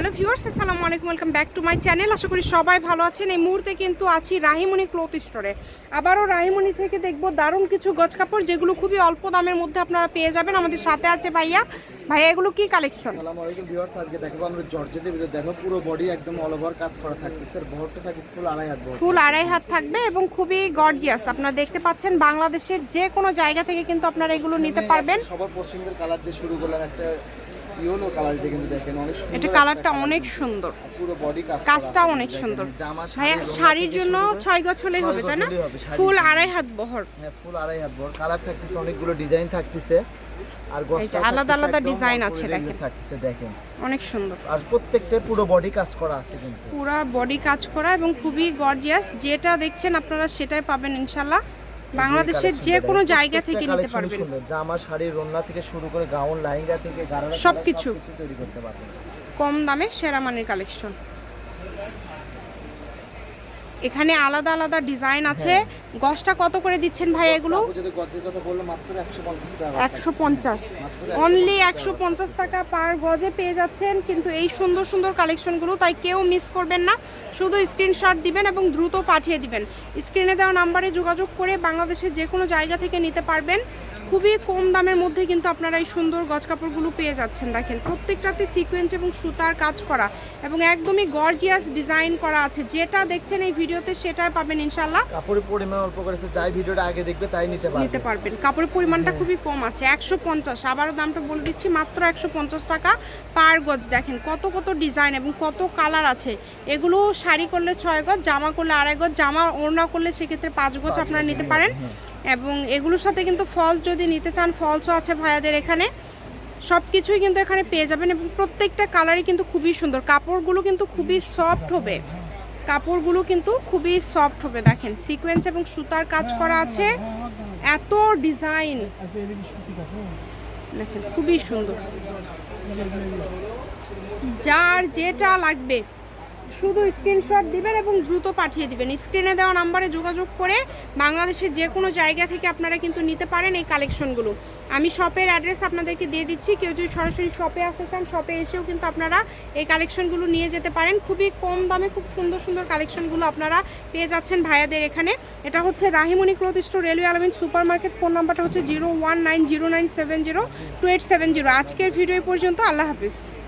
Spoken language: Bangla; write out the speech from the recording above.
হ্যালো ভিউয়ার্স আসসালামু আলাইকুম welcome back to my channel. আশা করি সবাই ভালো আছেন। এই মুহূর্তে কিন্তু আছি রাহিমণি ক্লথ স্টোরে। আবারও রাহিমণি থেকে দেখব দারুণ কিছু গজ কাপড় যেগুলো খুবই অল্প দামের মধ্যে আপনারা পেয়ে যাবেন। আমাদের সাথে আছে ভাইয়া। ভাইয়া এগুলো কি কালেকশন আসসালামু আলাইকুম ভিউয়ার্স আজকে দেখাবো আমরা জর্জেটের ভিতরে। দেখো পুরো বডি একদম অল ওভার কাজ করা থাকতেছে। বহরটা থাকে ফুল আড়াই হাত ফুল আড়াই হাত থাকবে এবং খুবই গর্জিয়াস আপনারা দেখতে পাচ্ছেন বাংলাদেশের যে কোনো জায়গা থেকে কিন্তু আপনারা এগুলো নিতে পারবেন। সবার পছন্দের কালার দিয়ে শুরু করলাম একটা ইয়েলো কালার কিন্তু দেখেন অনেক সুন্দর এটা কালারটা অনেক সুন্দর। পুরো বডি কাজ করা অনেক সুন্দর। ভাইয়া শাড়ির জন্য ছয় গছ হলেই হবে তাই না? গজ ফুল আড়াই হাত বহর। হ্যাঁ ফুল আড়াই হাত বহর। কালার থাকতেছে অনেকগুলো ডিজাইন থাকতেছে। আর গসটা আলাদা আলাদা design আছে, দেখেন। থাকতেছে দেখেন। অনেক সুন্দর। আর প্রত্যেকটা পুরো বডি কাজ করা আছে কিন্তু। পুরা বডি কাজ করা এবং খুবই গর্জিয়াস যেটা দেখছেন আপনারা সেটাই পাবেন ইনশাল্লাহ। বাংলাদেশের যে কোনো জায়গা থেকে নিতে পারবেন। জামা শাড়ি রন্না থেকে শুরু করে গাউন লাইঙ্গা থেকে গারারা। সবকিছু। তৈরি করতে পারবেন। কম দামে সেরা মানের কালেকশন। এখানে আলাদা আলাদা ডিজাইন আছে। গসটা কত করে দিচ্ছেন ভাই এগুলো? আপু যদি গজের কথা বলল মাত্র 150 টাকা একশো পঞ্চাশ। অনলি একশো পঞ্চাশ টাকা পার গজে পেয়ে যাচ্ছেন। কিন্তু এই সুন্দর সুন্দর কালেকশনগুলো তাই কেউ মিস করবেন না। শুধু স্ক্রিনশট দিবেন এবং দ্রুত পাঠিয়ে দিবেন। স্ক্রিনে দেওয়া নাম্বারে যোগাযোগ করে বাংলাদেশের যে কোনো জায়গা থেকে নিতে পারবেন। খুবই কম দামের মধ্যে কিন্তু আপনারা এই সুন্দর গজ কাপড়গুলো পেয়ে যাচ্ছেন। দেখেন প্রত্যেকটাতে সিকোয়েন্স এবং সুতার কাজ করা এবং একদমই গর্জিয়াস ডিজাইন করা আছে। যেটা দেখছেন এই ভিডিওতে সেটাই পাবেন ইনশাল্লাহ কাপড়ের পরিমাণ অল্প করেছে যাই ভিডিওটা আগে দেখবে তাই নিতে পারবে। নিতে পারবেন। কাপড়ের পরিমাণটা খুবই কম আছে একশো পঞ্চাশ। আবারও দামটা বলে দিচ্ছি মাত্র একশো পঞ্চাশ টাকা পার গজ। দেখেন কত কত ডিজাইন এবং কত কালার আছে। এগুলো শাড়ি করলে ছয় গজ জামা করলে আড়াই গজ জামা ওড়না করলে সেক্ষেত্রে পাঁচ গজ আপনারা নিতে পারেন। এবং এগুলোর সাথে কিন্তু ফলস যদি নিতে চান, ফলসও আছে ভাইয়াদের এখানে। সব কিছুই কিন্তু এখানে পেয়ে যাবেন এবং প্রত্যেকটা কালারই কিন্তু খুবই সুন্দর। কাপড়গুলো কিন্তু খুবই সফট হবে। কাপড়গুলো কিন্তু খুবই সফট হবে, দেখেন। সিকোয়েন্স এবং সুতার কাজ করা আছে। এত ডিজাইন দেখেন, খুবই সুন্দর। যার যেটা লাগবে। শুধু স্ক্রিনশট দিবেন এবং দ্রুত পাঠিয়ে দিবেন। স্ক্রিনে দেওয়া নাম্বারে যোগাযোগ করে বাংলাদেশের যে কোনো জায়গা থেকে আপনারা কিন্তু নিতে পারেন এই কালেকশনগুলো আমি শপের অ্যাড্রেস আপনাদেরকে দিয়ে দিচ্ছি। কেউ যদি সরাসরি শপে আসতে চান শপে এসেও কিন্তু আপনারা এই কালেকশনগুলো নিয়ে যেতে পারেন। খুবই কম দামে খুব সুন্দর সুন্দর কালেকশনগুলো আপনারা পেয়ে যাচ্ছেন ভাইয়াদের এখানে। এটা হচ্ছে Rahimoni cloth store railway Alamin super market phone নাম্বারটা হচ্ছে zero one nine zero nine seven zero two eight seven zero আজকের ভিডিও পর্যন্ত। আল্লাহ হাফিজ।